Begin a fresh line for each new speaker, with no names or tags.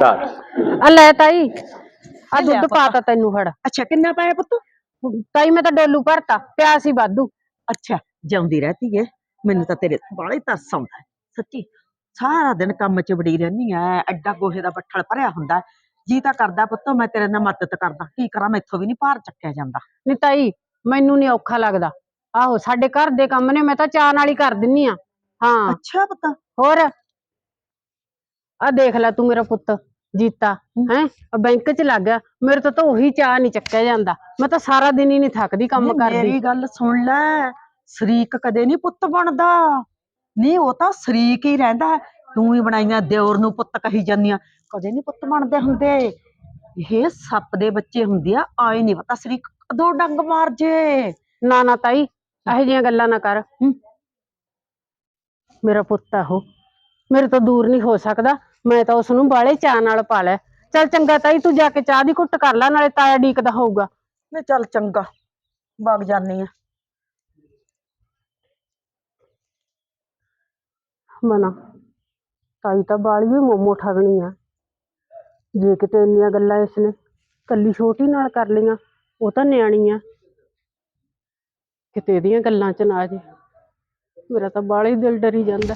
ਆ ਲੈ ਤਾਈ ਆ ਦੁੱਧ ਪਾਤਾ। ਤੈਨੂੰ ਫੜ।
ਅੱਛਾ ਕਿੰਨਾ ਪਾਇਆ ਪੁੱਤ?
ਤਾਈ ਮੈਂ ਤਾਂ ਡੋਲੂ ਭਰਤਾ ਪਿਆ ਸੀ ਵਾਧੂ।
ਅੱਛਾ ਜਿਉਂਦੀ ਰਹਤੀ ਏ। ਮੈਨੂੰ ਤਾਂ ਤੇਰੇ ਬਾਲੇ ਤਰਸ ਆਉਂਦਾ ਹੈ, ਸੱਚੀ ਸਾਰਾ ਦਿਨ ਕੰਮ 'ਚ ਵੜੀ ਰਹਿਨੀ ਐ ਐਡਾ ਗੋਹੇ ਦਾ ਬੱਠਲ ਭਰਿਆ ਹੁੰਦਾ ਹੈ। ਜੀ ਤਾਂ ਕਰਦਾ ਪੁੱਤ ਮੈਂ ਤੇਰੇ ਨਾਲ ਮਦਦ ਕਰਦਾ। ਕੀ ਕਰਾਂ ਮੈਥੋਂ ਵੀ ਨਹੀਂ ਭਾਰ ਚੱਕਿਆ ਜਾਂਦਾ।
ਨਹੀਂ ਤਾਈ ਮੈਨੂੰ ਨਹੀਂ ਔਖਾ ਲੱਗਦਾ। ਆਹੋ ਸਾਡੇ ਘਰ ਦੇ ਕੰਮ ਨੇ ਮੈਂ ਤਾਂ ਚਾਹ ਨਾਲ ਹੀ ਕਰ ਦਿੰਨੀ ਆ। ਹਾਂ।
ਅੱਛਾ ਪੁੱਤ।
ਹੋਰ? ਆ ਦੇਖ ਲੈ ਤੂੰ ਮੇਰਾ ਪੁੱਤ ਜੀਤਾ ਹੈ। ਬੈਂਕ 'ਚ ਲੱਗ ਗਿਆ। ਮੇਰੇ ਤੋਂ ਤਾਂ ਉਹੀ ਚਾਹ ਨਹੀਂ ਚੱਕਿਆ ਜਾਂਦਾ। ਮੈਂ ਤਾਂ ਸਾਰਾ ਦਿਨ ਹੀ ਨਹੀਂ ਥੱਕਦੀ ਕੰਮ ਕਰਦੀ।
ਮੇਰੀ ਗੱਲ ਸੁਣ ਲੈ ਸ਼ਰੀਕ ਕਦੇ ਨਹੀਂ ਪੁੱਤ ਬਣਦਾ। ਨਹੀਂ ਉਹ ਤਾਂ ਸ਼ਰੀਕ ਹੀ ਰਹਿੰਦਾ। ਤੂੰ ਹੀ ਬਣਾਈਆਂ ਦਿਓਰ ਨੂੰ ਪੁੱਤ ਕਹੀ ਜਾਂਦੀਆਂ। ਕਦੇ ਨਹੀਂ ਪੁੱਤ ਬਣਦੇ ਹੁੰਦੇ। ਇਹ ਸੱਪ ਦੇ ਬੱਚੇ ਹੁੰਦੇ ਆ ਆਏ ਨਹੀਂ ਪਤਾ ਸ਼ਰੀਕ ਕਦੋਂ ਡੰਗ ਮਾਰ ਜੇ।
ਨਾ ਨਾ ਤਾਈ ਇਹੋ ਜਿਹੀਆਂ ਗੱਲਾਂ ਨਾ ਕਰ। ਮੇਰਾ ਪੁੱਤ ਆ ਉਹ। ਮੇਰੇ ਤੋਂ ਦੂਰ ਨਹੀਂ ਹੋ ਸਕਦਾ। ਮੈਂ ਤਾਂ ਉਸ ਨੂੰ ਬਾਲੇ ਚਾਹ ਨਾਲ ਪਾ ਲਿਆ। ਚੱਲ ਚੰਗਾ ਤਾਈ ਤੂੰ ਜਾ ਕੇ ਚਾਹ ਦੀ ਘੁੱਟ ਕਰ ਲੈ ਨਾਲੇ ਤਾਇਆ ਡੀਕਦਾ ਹੋਊਗਾ।
ਮੈਂ ਚੱਲ ਚੰਗਾ। ਵਗ ਜਾਨੀ ਆ।
ਮਨਾ। ਤਾਈ ਤਾਂ ਬਾਲੀ ਵੀ ਮੋਮੋ ਠਗਣੀ ਆ। ਜੇ ਕਿਤੇ ਇੰਨੀਆਂ ਗੱਲਾਂ ਇਸਨੇ ਕੱਲੀ ਛੋਟੀ ਨਾਲ ਕਰ ਲਈਆਂ ਉਹ ਤਾਂ ਨਿਆਣੀ ਆ। ਕਿਤੇ ਇਹਦੀਆਂ ਗੱਲਾਂ ਚ ਨਾ ਆ ਜੇ। ਮੇਰਾ ਤਾਂ ਬਾਲਾ ਹੀ ਦਿਲ ਡਰੀ ਜਾਂਦਾ।